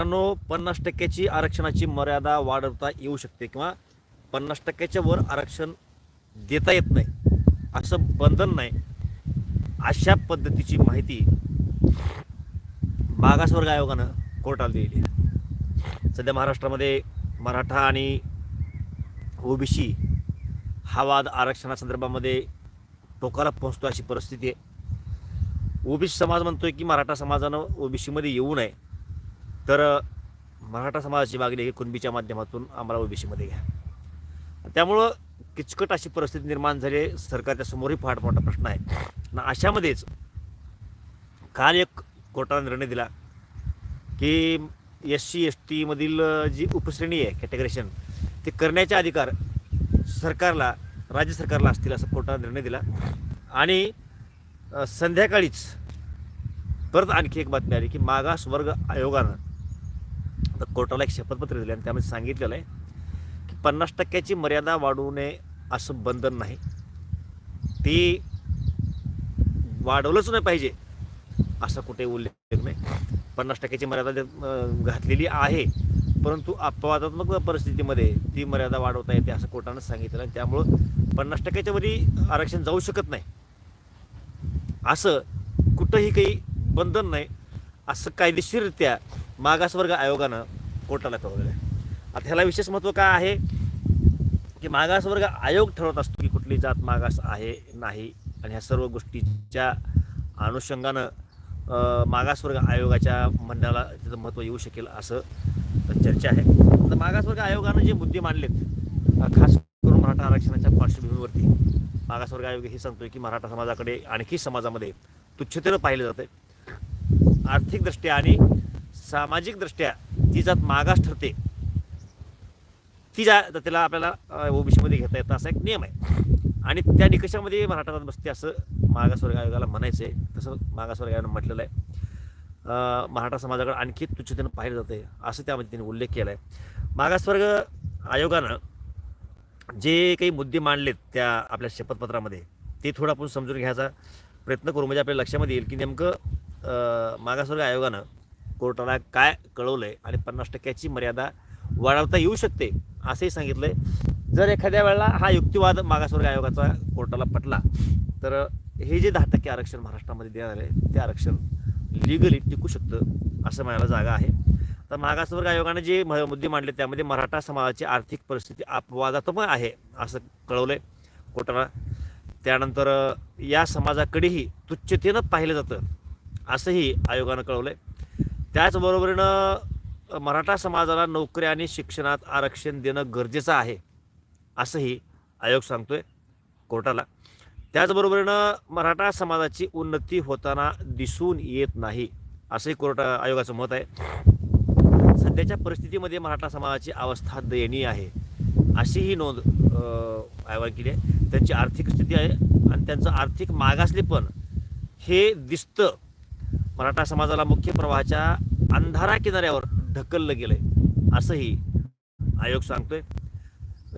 मित्रांनो पन्नास टक्क्याची आरक्षणाची मर्यादा वाढवता येऊ शकते किंवा पन्नास टक्क्याच्या वर आरक्षण देता येत नाही असं बंधन नाही. अशा पद्धतीची माहिती मागासवर्ग आयोगानं कोर्टाला दिली सध्या महाराष्ट्रामध्ये मराठा आणि ओबीसी हा वाद आरक्षणासंदर्भामध्ये टोकाला पोहोचतो अशी परिस्थिती आहे. ओबीसी समाज म्हणतोय की मराठा समाजानं ओबीसीमध्ये येऊ नये. तर मराठा समाजाची मागणी ही कुणबीच्या माध्यमातून आम्हाला ओबीसीमध्ये घ्या. त्यामुळं किचकट अशी परिस्थिती निर्माण झाली आहे सरकारच्या समोरही फार मोठा प्रश्न आहे. ना अशामध्येच काल एक कोर्टाने निर्णय दिला की एस सी एस टीमधील जी उपश्रेणी आहे कॅटेगरेशन ते करण्याचे अधिकार सरकारला राज्य सरकारला असतील असं कोर्टाने निर्णय दिला. आणि संध्याकाळीच परत आणखी एक बातमी आली की मागास वर्ग आयोगानं कोर्टाला एक शपथपत्र दिले आणि त्यामध्ये सांगितलेलं आहे की पन्नास टक्क्याची मर्यादा वाढवू नये असं बंधन नाही. ती वाढवलंच नाही पाहिजे असा कुठे उल्लेख नाही. पन्नास टक्क्याची मर्यादा घातलेली आहे परंतु अपवादात्मक परिस्थितीमध्ये ती मर्यादा वाढवता येते असं कोर्टानं सांगितलं आणि त्यामुळं पन्नास टक्क्याच्या वरी आरक्षण जाऊ शकत नाही. असं कुठंही काही बंधन नाही. असं कायदेशीररित्या मागासवर्ग आयोगानं कोर्टाला कळवलेलं आहे. आता ह्याला विशेष महत्त्व काय आहे? की मागासवर्ग आयोग ठरवत असतो की कुठली जात मागास आहे नाही. आणि ह्या सर्व गोष्टीच्या अनुषंगानं मागासवर्ग आयोगाच्या म्हणण्याला त्याचं महत्त्व येऊ शकेल असं चर्चा आहे. तर मागासवर्ग आयोगानं जे मुद्दे मांडलेत खास करून मराठा आरक्षणाच्या पार्श्वभूमीवरती मागासवर्ग आयोग हे सांगतोय की मराठा समाजाकडे आणखी समाजामध्ये तुच्छतेनं पाहिलं जातं आर्थिकदृष्ट्या आणि सामाजिकदृष्ट्या ती जात मागास ठरते. ती जा त्याला आपल्याला ओबीसीमध्ये घेता येतं असा एक नियम आहे. आणि त्या निकषामध्ये मराठा जात बसते असं मागासवर्ग आयोगाला म्हणायचं आहे तसं मागासवर्ग आयोगानं म्हटलेलं आहे. मराठा समाजाकडे आणखी तुच्छतेनं पाहिलं जातं आहे असं त्यामध्ये त्यांनी उल्लेख केला आहे मागासवर्ग आयोगानं जे काही मुद्दे मांडलेत त्या आपल्या शपथपत्रामध्ये ते थोडं आपण समजून घ्यायचा प्रयत्न करू. म्हणजे आपल्या लक्षामध्ये येईल की नेमकं मागासवर्ग आयोगानं कोर्टाला काय कळवलं आहे आणि पन्नास टक्क्याची मर्यादा वाढवता येऊ शकते असंही सांगितलं आहे जर एखाद्या वेळेला हा युक्तिवाद मागासवर्ग आयोगाचा कोर्टाला पटला तर हे जे दहा टक्के आरक्षण महाराष्ट्रामध्ये देणार आहे ते आरक्षण लिगली टिकू शकतं असं म्हणायला जागा आहे. तर मागासवर्ग आयोगाने जे म- मुद्दे मांडले त्यामध्ये मराठा समाजाची आर्थिक परिस्थिती अपवादात्मक आहे असं कळवलं आहे कोर्टाला त्यानंतर या समाजाकडेही तुच्छतेनं पाहिलं जातं असंही आयोगानं कळवलं आहे त्याचबरोबरीनं मराठा समाजाला नोकरी आणि शिक्षणात आरक्षण देणं गरजेचं आहे असंही आयोग सांगतोय कोर्टाला. त्याचबरोबरीनं मराठा समाजाची उन्नती होताना दिसून येत नाही असंही कोर्ट आयोगाचं मत आहे. सध्याच्या परिस्थितीमध्ये मराठा समाजाची अवस्था दयनीय आहे अशी ही नोंद आयोगाने केली आहे. त्यांची आर्थिक स्थिती आहे आणि त्यांचं आर्थिक मागासलेपण हे दिसतं मराठा समाजाला मुख्य प्रवाहाच्या अंधारा किनाऱ्यावर ढकललं गेलं आहे असंही आयोग सांगतोय.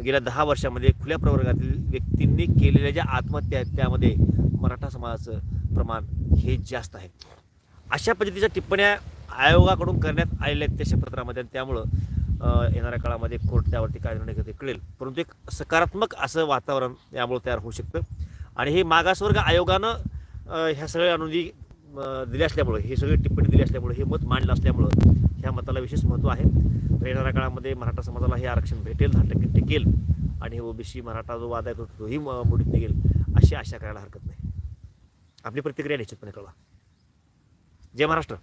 गेल्या दहा वर्षामध्ये खुल्या प्रवर्गातील व्यक्तींनी केलेल्या ज्या आत्महत्या आहेत त्यामध्ये मराठा समाजाचं प्रमाण हे जास्त आहे. अशा पद्धतीच्या टिप्पण्या आयोगाकडून करण्यात आलेल्या आहेत त्या शपथपत्रामध्ये आणि त्यामुळं येणाऱ्या काळामध्ये कोर्ट त्यावरती काय निर्णय घेते कळेल परंतु एक सकारात्मक असं वातावरण यामुळे तयार होऊ शकतं. आणि हे मागासवर्ग आयोगानं ह्या सगळ्या अनुदी दिले असल्यामुळं हे सगळे टिप्पणी दिली असल्यामुळं हे मत मांडलं असल्यामुळं ह्या मताला विशेष महत्त्व आहे. तर येणाऱ्या काळामध्ये मराठा समाजाला हे आरक्षण भेटेल दहा टक्के टिकेल आणि हे ओबीसी मराठा जो वाद आहे तो तोही म- मोडीत निघेल अशी आशा करायला हरकत नाही. आपली प्रतिक्रिया निश्चितपणे कळवा. जय महाराष्ट्र.